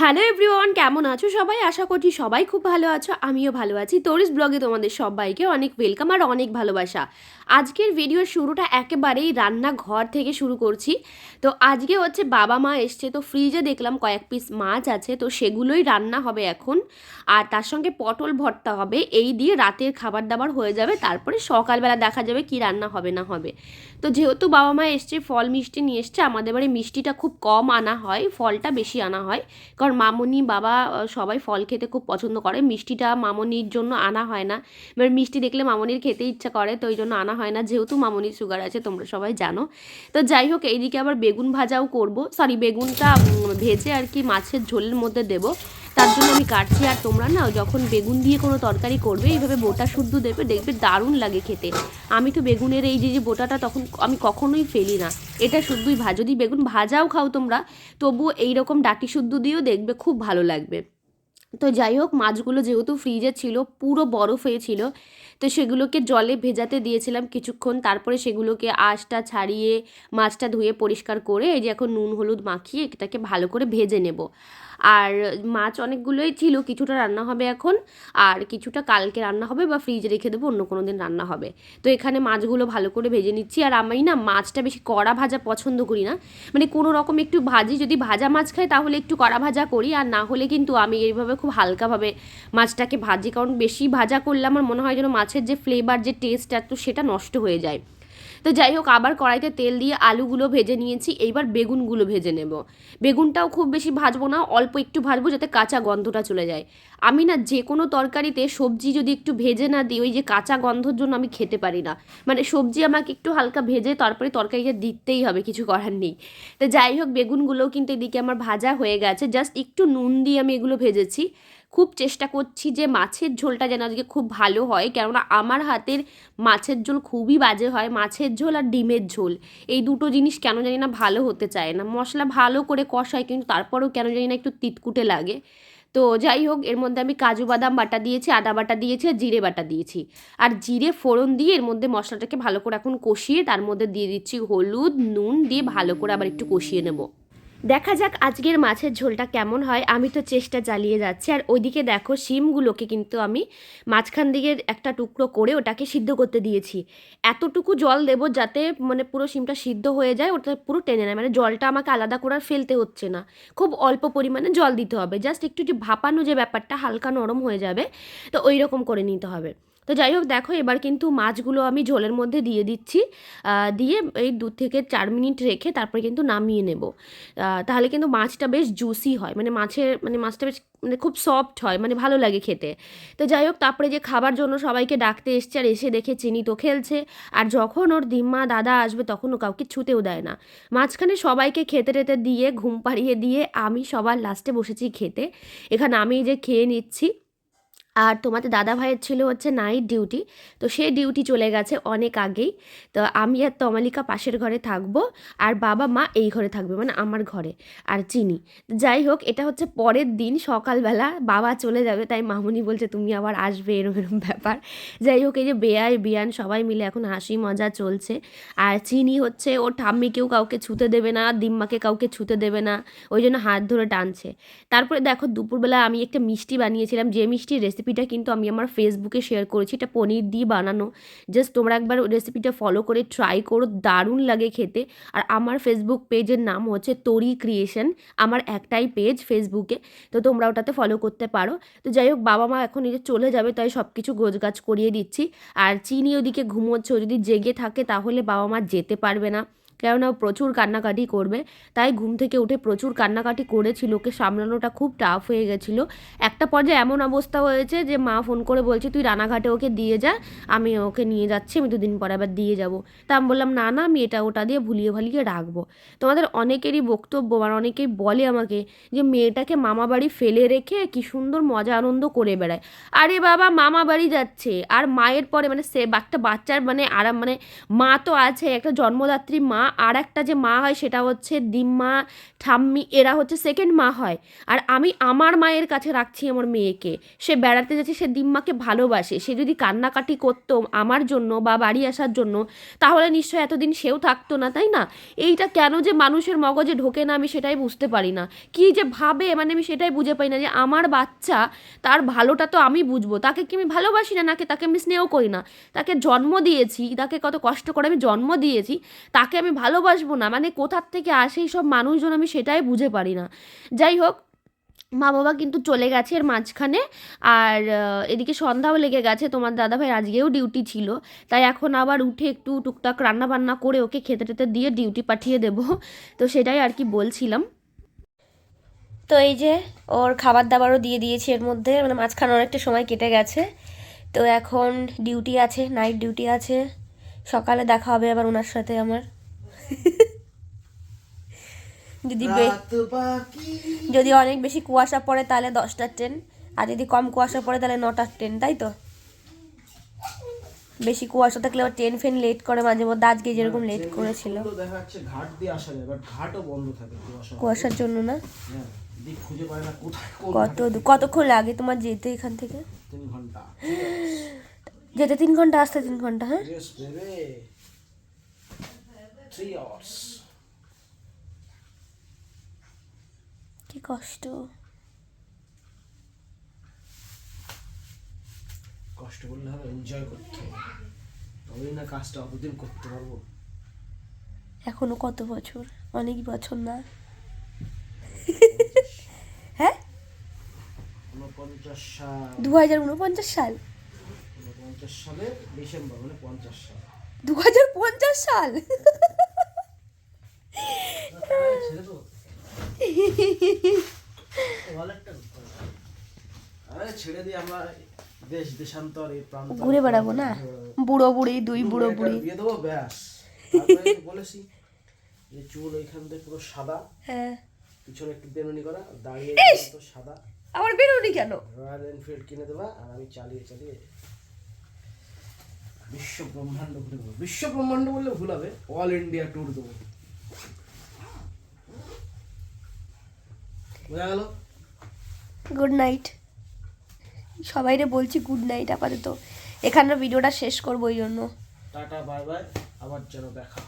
Hello everyone কেমন আছো সবাই? আশা করছি সবাই খুব ভালো আছো, আমিও ভালো আছি। তোরিস ব্লগে তোমাদের সবাইকে অনেক ওয়েলকাম আর অনেক ভালোবাসা। আজকের ভিডিওর শুরুটা একেবারেই রান্নাঘর থেকে শুরু করছি। তো আজকে হচ্ছে বাবা মা এসছে, তো ফ্রিজে দেখলাম কয়েক পিস মাছ আছে, তো সেগুলোই রান্না হবে এখন। আর তার সঙ্গে পটল ভর্তা হবে, এই দিয়ে রাতের খাবার দাবার হয়ে যাবে, তারপরে সকালবেলা দেখা যাবে কি রান্না হবে না হবে। তো যেহেতু বাবা মা এসছে, ফল মিষ্টি নিয়ে এসছে, আমাদের বাড়ি মিষ্টিটা খুব কম আনা হয়, ফলটা বেশি আনা হয়, কারণ মামনি বাবা সবাই ফল খেতে খুব পছন্দ করে। মিষ্টিটা মামনির জন্য আনা হয় না। এবার মিষ্টি দেখলে মামনির খেতে ইচ্ছা করে, তো ওই জন্য আনা হয় না। যেহেতু মামনির সুগার আছে, তোমরা সবাই জানো। তো যাই হোক, এইদিকে আবার বেগুন ভাজাও করব। সরি বেগুনটা ভেজে আর কি মাছের ঝোলের মধ্যে দেব। তার জন্য আমি কাটছি। আর তোমরা না যখন বেগুন দিয়ে কোনো তরকারি করবে, এইভাবে বোটা শুদ্ধ দেবে, দেখবে দারুণ লাগে খেতে। আমি তো বেগুনের এই যে যে বোটাটা তখন আমি কখনোই ফেলি না। এটা শুদ্ধই ভাজ যদি বেগুন ভাজাও খাও তোমরা, তবুও এইরকম ডাটি শুদ্ধ দিয়েও দেখবে খুব ভালো লাগবে। তো যাই হোক, মাছগুলো যেহেতু ফ্রিজে ছিল, পুরো বরফ হয়েছিল তো সেগুলোকে জলে ভেজাতে দিয়েছিলাম কিছুক্ষণ। তারপরে সেগুলোকে আঁশটা ছাড়িয়ে, মাছটা ধুয়ে পরিষ্কার করে এই যে এখন নুন, হলুদ মাখিয়ে এটাকে ভালো করে ভেজে নেব। আর মাছ অনেকগুলোই ছিল, কিছুটা রান্না হবে এখন, আর কিছুটা কালকে রান্না হবে বা ফ্রিজে রেখে দেবো, অন্য কোনো দিন রান্না হবে। তো এখানে মাছগুলো ভালো করে ভেজে নিচ্ছি। আর আমি না মাছটা বেশি কড়া ভাজা পছন্দ করি না। মানে কোনো রকম একটু ভাজি, যদি ভাজা মাছ খাই তাহলে একটু কড়া ভাজা করি, আর না হলে কিন্তু আমি এইভাবে খুব হালকাভাবে মাছটাকে ভাজি। কারণ বেশি ভাজা করলে আমার মনে হয় যেন মাছের যে ফ্লেভার যে টেস্ট তো সেটা নষ্ট হয়ে যায়। তো যাই হোক, আবার কড়াইতে তেল দিয়ে আলুগুলো ভেজে নিয়েছি, এইবার বেগুনগুলো ভেজে নেব। বেগুনটাও খুব বেশি ভাজবো না, অল্প একটু ভাজবো যাতে কাঁচা গন্ধটা চলে যায়। আমি না যে কোনো তরকারিতে সবজি যদি একটু ভেজে না দিই, ওই যে কাঁচা গন্ধর জন্য আমি খেতে পারি না। মানে সবজি আমাকে একটু হালকা ভেজে তারপরে তরকারিটা দিতেই হবে, কিছু করার নেই। তো যাই হোক, বেগুনগুলোও কিন্তু এদিকে আমার ভাজা হয়ে গেছে জাস্ট একটু নুন দিয়ে আমি এগুলো ভেজেছি। খুব চেষ্টা করছি যে মাছের ঝোলটা যেন আজকে খুব ভালো হয়, কেননা আমার হাতের মাছের ঝোল খুবই বাজে হয়, মাছের ঝোল আর ডিমের ঝোল। এই দুটো জিনিস কেন জানি না ভালো হতে চায় না। মশলা ভালো করে কষায় কিন্তু তারপরেও কেন জানি না একটু তিতকুটে লাগে। তো যাই হোক, এর মধ্যে আমি কাজু বাদাম বাটা দিয়েছি, আদা বাটা দিয়েছি আর জিরে বাটা দিয়েছি। আর জিরে ফোড়ন দিয়ে এর মধ্যে মশলাটাকে ভালো করে এখন কষিয়ে, তার মধ্যে দিয়ে দিচ্ছি হলুদ, নুন দিয়ে ভালো করে আবার একটু কষিয়ে নেব। দেখা যাক আজকের মাছের ঝোলটা কেমন হয়। আমি তো চেষ্টা চালিয়ে যাচ্ছি। আর ওইদিকে দেখো, শিমগুলোকে কিন্তু আমি মাঝখান দিকে একটা টুকরো করে ওটাকে সিদ্ধ করতে দিয়েছি। এতটুকু জল দেবো যাতে মানে পুরো শিমটা সিদ্ধ হয়ে যায়, ওটা পুরো টেনে নেয়। মানে জলটা আমাকে আলাদা করে ফেলতে হচ্ছে না। খুব অল্প পরিমাণে জল দিতে হবে। জাস্ট একটু একটু ভাপানো যে ব্যাপারটা হালকা নরম হয়ে যাবে, তো ওই রকম করে নিতে হবে। তো যাই হোক, দেখো, এবার কিন্তু মাছগুলো আমি ঝোলের মধ্যে দিয়ে দিচ্ছি। দিয়ে এই দু থেকে চার মিনিট রেখে তারপরে কিন্তু নামিয়ে নেব। তাহলে কিন্তু মাছটা বেশ জুসি হয়। মানে মাছের মানে মাছটা বেশ মানে খুব সফট হয়। মানে ভালো লাগে খেতে। তো যাই হোক, তারপরে যে খাবার জন্য সবাইকে ডাকতে এসছে আর এসে দেখে চিনি তো খেলছে। আর যখন ওর দিম্মা দাদা আসবে তখন ও কাউকে ছুতেও দেয় না। মাঝখানে সবাইকে খেতে টেতে দিয়ে, ঘুম পাড়িয়ে দিয়ে আমি সবার লাস্টে বসেছি খেতে। এখানে আমি যে খেয়ে নিচ্ছি। আর তোমাদের দাদা ভাইয়ের ছিল হচ্ছে নাইট ডিউটি, তো সে ডিউটি চলে গেছে অনেক আগেই। তো আমি আর তমালিকা পাশের ঘরে থাকব আর বাবা মা এই ঘরে থাকবে মানে আমার ঘরে আর চিনি। যাই হোক, এটা হচ্ছে পরের দিন সকালবেলা, বাবা চলে যাবে, তাই মামুনি বলছে তুমি আবার আসবে, এরম এরম ব্যাপার। যাই হোক, এই যে বেয়াই বিয়ান সবাই মিলে এখন হাসি মজা চলছে। আর চিনি হচ্ছে, ওর ঠাম্মিকেও কাউকে ছুতে দেবে না, দিম্মাকে কাউকে ছুতে দেবে না, ওই জন্য হাত ধরে টানছে। তারপরে দেখো, দুপুরবেলা আমি একটা মিষ্টি বানিয়েছিলাম, যে মিষ্টি মিষ্টির রেসিপিটা কিন্তু আমি আমার ফেসবুকে শেয়ার করেছি। এটা পনির দিয়ে বানানো। জাস্ট তোমরা একবার রেসিপিটা ফলো করে ট্রাই করো। দারুণ লাগে খেতে। আর আমার ফেসবুক পেজের নাম হচ্ছে তরি ক্রিয়েশন আমার একটাই পেজ ফেসবুকে তো তোমরা ওটাতে ফলো করতে পারো। তো যাই হোক, বাবা মা এখন এই যে চলে যাবে, তাই সব কিছু গোছগাছ করিয়ে দিচ্ছি। আর চিনি ওদিকে ঘুমোচ্ছে। যদি জেগে থাকে, তাহলে বাবা মা যেতে পারবে না। কেননা প্রচুর কান্নাকাটি করবে। তাই ঘুম থেকে উঠে প্রচুর কান্নাকাটি করেছিল। ওকে সামলানোটা খুব টাফ হয়ে গেছিল। একটা পর্যায়ে এমন অবস্থা হয়েছে যে মা ফোন করে বলছে, তুই রানাঘাটে ওকে দিয়ে যা, আমি ওকে নিয়ে যাচ্ছি, আমি দুদিন পরে আবার দিয়ে যাব। তা আমি বললাম, না না, আমি এটা ওটা দিয়ে ভুলিয়ে ভালিয়ে রাখব। তোমাদের অনেকেরই বক্তব্য আর অনেকেই বলে আমাকে যে মেয়েটাকে মামা বাড়ি ফেলে রেখে কি সুন্দর মজা আনন্দ করে বেড়ায়। আরে বাবা, মামা বাড়ি যাচ্ছে। আর মায়ের পরে মানে সে একটা বাচ্চার মানে আরাম মানে মা তো আছে, একটা জন্মদাত্রী মা আর একটা যে মা হয় সেটা হচ্ছে দিম্মা, ঠাম্মি, এরা হচ্ছে সেকেন্ড মা হয়। আর আমি আমার মায়ের কাছে রাখছি আমার মেয়েকে। সে বেড়াতে যাচ্ছে, সে দিম্মাকে ভালোবাসে। সে যদি কান্নাকাটি করতো আমার জন্য বা বাড়ি আসার জন্য, তাহলে নিশ্চয়ই এতদিন সেও থাকতো না, তাই না? এইটা কেন যে মানুষের মগজে ঢোকে না আমি সেটাই বুঝতে পারি না। কি যে ভাবে মানে আমি সেটাই বুঝে পাই না যে আমার বাচ্চা, তার ভালোটা তো আমি বুঝব। তাকে কি আমি ভালোবাসি না, নাকি তাকে আমি স্নেহ করি না? তাকে জন্ম দিয়েছি, তাকে কত কষ্ট করে আমি জন্ম দিয়েছি, তাকে আমি ভালোবাসবো না। মানে কোথার থেকে আসে সব মানুষজন আমি সেটাই বুঝে পারি না। যাই হোক, মা বাবা কিন্তু চলে গেছে এর মাঝখানে। আর এদিকে সন্ধ্যাও লেগে গেছে। তোমার দাদাভাই আজকেও ডিউটি ছিল। তাই এখন আবার উঠে একটু টুকটাক রান্না বান্না করে ওকে খেতে টেতে দিয়ে ডিউটি পাঠিয়ে দেব। তো সেটাই আর কি বলছিলাম। তো এই যে ওর খাবার দাবারও দিয়ে দিয়েছি এর মধ্যে। মানে মাঝখানে অনেকটা সময় কেটে গেছে। তো এখন ডিউটি আছে নাইট ডিউটি আছে। সকালে দেখা হবে আবার ওনার সাথে আমার। যদি যদি অনেক বেশি কুয়াশা পড়ে তাহলে দশটার ট্রেন আর যদি কম কুয়াশা পড়ে তাহলে নটার ট্রেন তাই তো? বেশি কুয়াশা থাকলে আবার ট্রেন ফেন লেট করে মাঝে মধ্যে আজকে যেরকম লেট করেছিল। দেখা যাচ্ছে ঘাট দিয়ে আসা যায় বাট ঘাটও বন্ধ থাকে কুয়াশার জন্য না? হ্যাঁ কত কতক্ষণ লাগে তোমার যেতে এখান থেকে? তিন ঘণ্টা। যেতে তিন ঘণ্টা আসতে তিন ঘণ্টা হ্যাঁ? থ্রি আওয়ার্স কি কষ্ট? কষ্ট করলে হবে এনজয় করতে হবে। তবেই না কাজটা অতদিন করতে পারব। এখনও কত বছর? অনেক বছর না? হ্যাঁ? উনপঞ্চাশ সাল। দু হাজার উনপঞ্চাশ সাল উনপঞ্চাশ ডিসেম্বর মানে পঞ্চাশ সাল। দু হাজার পঞ্চাশ সাল? ছেড়ে দিয়ে আমরা দেশ দেশান্তর এই প্রান্ত ঘুরে বেড়াবো না? বুড়ো বুড়ি দুই বুড়ো বুড়ি। দিয়ে দেবো ব্যাস। বলেছি যে চুল ওইখান থেকে পুরো সাদা। হ্যাঁ। পিছনে একটু বেনুনি করা দাঁড়িয়ে তো সাদা। আমার বেরোনি কেন? রয়্যাল এনফিল্ড কিনে দেবা আর আমি চালিয়ে চালিয়ে বিশ্ব ব্রহ্মাণ্ড ঘুরে বিশ্ব ব্রহ্মাণ্ড বললে ভুল হবে অল ইন্ডিয়া ট্যুর দেবো। বোঝা গেল? গুড নাইট সবাই রে বলছি গুড নাইট আপাতত। এখানে ভিডিওটা শেষ করব ওই জন্য। টাটা বাই বাই আবার যেন দেখা